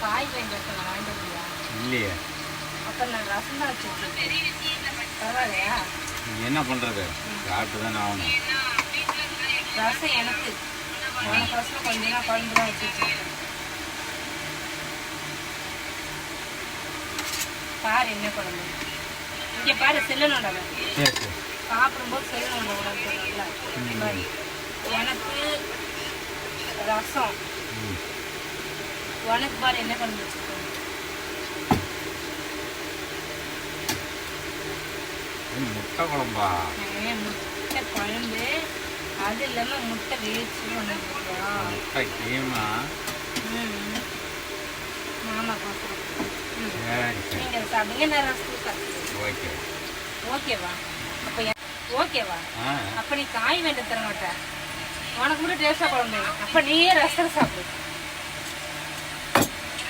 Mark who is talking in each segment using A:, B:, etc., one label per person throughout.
A: காய் வாங்கி ரசம் வாங்கிட்டு வந்தியா?
B: இல்லையே.
A: அப்போ நான் ரசம் தான் வச்சுருக்கேன். பரவாயில்லையா?
B: என்ன பண்ணுறது சாப்பிட்டு தானே ஆகணும்.
A: ரசம் எனக்கு. உனக்கு ரசம் கொஞ்சம் நான் குழம்பு தான் வச்சு வச்சுருக்கேன். பாரு என்ன குழம்பு. இங்கே பாரு செல்லனோட சாப்பிடும்போது செல்லனோட உடம்புல பாரு எனக்கு ரசம். உனக்கு பாரு என்ன வச்சுருக்கேன்
B: இது முட்டை குழம்பா?
A: முட்டை குழம்பு. அது இல்லாமல் முட்டை வேச்சு
B: முட்டை கீமா
A: மாமா நீங்கள் சாப்பிடுங்க நான் ரசம்
B: ஓகே.
A: ஓகேவா? அப்போ ஓகேவா? அப்போ நீ காய் வேண்ட தர மாட்ட உனக்கு மட்டும் டேஸ்டாக குழம்பு. அப்போ நீயே ரசம் சாப்பிடு.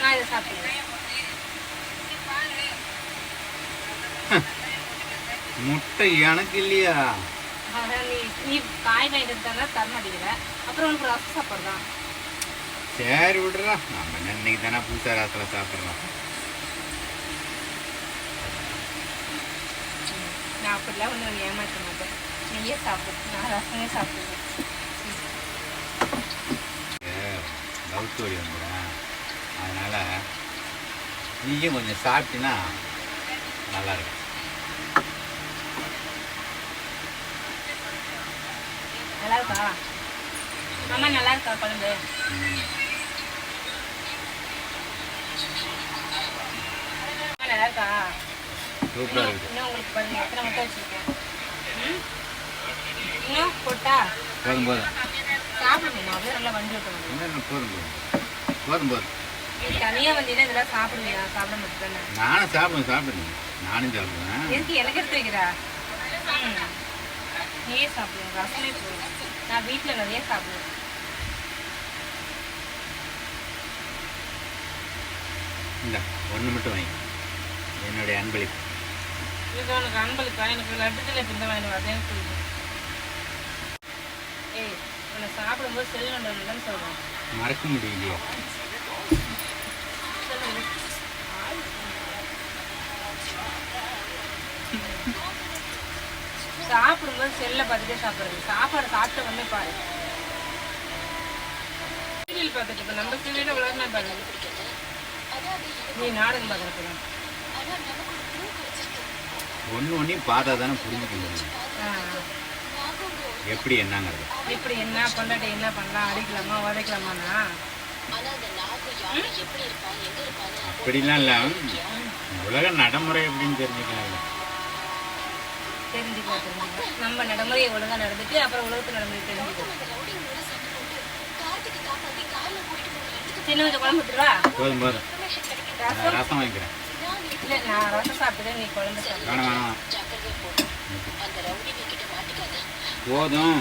A: நான் இதை சாப்பிடுவேன்
B: முட்டை எனக்கு இல்லையா?
A: நீ நீ காய் வாங்கிட்டு தந்தா தர மாட்டேங்கிற. அப்புறம் உனக்கு ரசம் சாப்பிட்றான்
B: சரி விடுறா. நம்ம இன்னைக்கு தானே புதுசாக ராத்தில் சாப்பிட்றோம்.
A: நான் அப்படிலாம் ஒன்றும் ஏமாற்ற மாட்டேன். நீயே சாப்பிடு. நான் ரசமே சாப்பிடுவேன்.
B: லவ் ஸ்டோரி வந்துடும் அதனால் நீயும் கொஞ்சம் சாப்பிட்டினா நல்லா இருக்கும்
A: நல்லா இருக்கா அம்மா நல்லா இருக்கா குழம்பு? நல்லா இருக்கா
B: சூப்பராக
A: இன்னும்
B: இருக்குது.
A: இன்னும் உங்களுக்கு பாருங்க எத்தனை முட்டை வச்சிருக்கேன்? இன்னும் போட்டா?
B: போதும் போதும்.
A: சாப்பிடணுமா? அப்படியே நல்லா வண்டி விட்டணும்
B: என்ன போதும் போதும். போதும் போதும்.
A: தனியாக வந்தீங்கன்னா இதெல்லாம் சாப்பிடுவியா சாப்பிட மாட்டேன்
B: நானும் சாப்பிடுவேன் நானும் சாப்பிடுவேன்.
A: எதுக்கு எனக்கு எடுத்து வைக்கிறா? ம். நீயே சாப்பிடுவேன் ரசமே போதும். நான் வீட்டில் நிறைய சாப்பிடுவேன்.
B: இந்த ஒன்று மட்டும் வாங்கி. என்னுடைய அன்பளிப்பு.
A: இது உனக்கு அன்பளிப்பா? எனக்கு லட்டு ஜிலேபி இந்த வாங்கி சொல்லுங்க ஏய் உன்னை சாப்பிடும்போது செல் நோண்டன்னு சொல்லுவேன்
B: மறக்க முடியலையே
A: சொல்லு சாப்பிடும்போது செல்லை பார்த்துட்டே சாப்பிடுறது சாப்பாடு சாப்பிட்ட உடனே பாரு. சீரியல் பார்த்துட்டு இப்போ நம்ம சீரியல் உலகமே பாருங்க நீ நாடகம் பார்க்குறப்ப
B: ஒன்று ஒன்றையும் பார்த்தா தானே புரிஞ்சுக்க முடியும். எப்படி என்னங்கிறது.
A: இப்படி என்ன பொண்டாட்டி என்ன பண்ணலாம் அடிக்கலாமா உதைக்கலாமாண்ணா?
B: அப்படிலாம் இல்லை. உலக நடைமுறை எப்படின்னு தெரிஞ்சுக்கலாம்.
A: தெரிஞ்சுக்கலாம் தெரிஞ்சுக்கலாம் நம்ம நடைமுறையை ஒழுங்கா நடந்துட்டு அப்புறம் உலகத்து நடைமுறை தெரிஞ்சுக்கலாம் சின்ன கொஞ்சம் குழம்பு விட்டுருவா
B: போதும் போதும். நான்
A: ரசம்
B: ரசம் வாங்கிக்கிறேன்
A: இல்லை நான் ரசம் சாப்பிட்டுதான் நீ குழம்பு சாப்பிடு.
B: வேணாம் வேணாம். போதும்.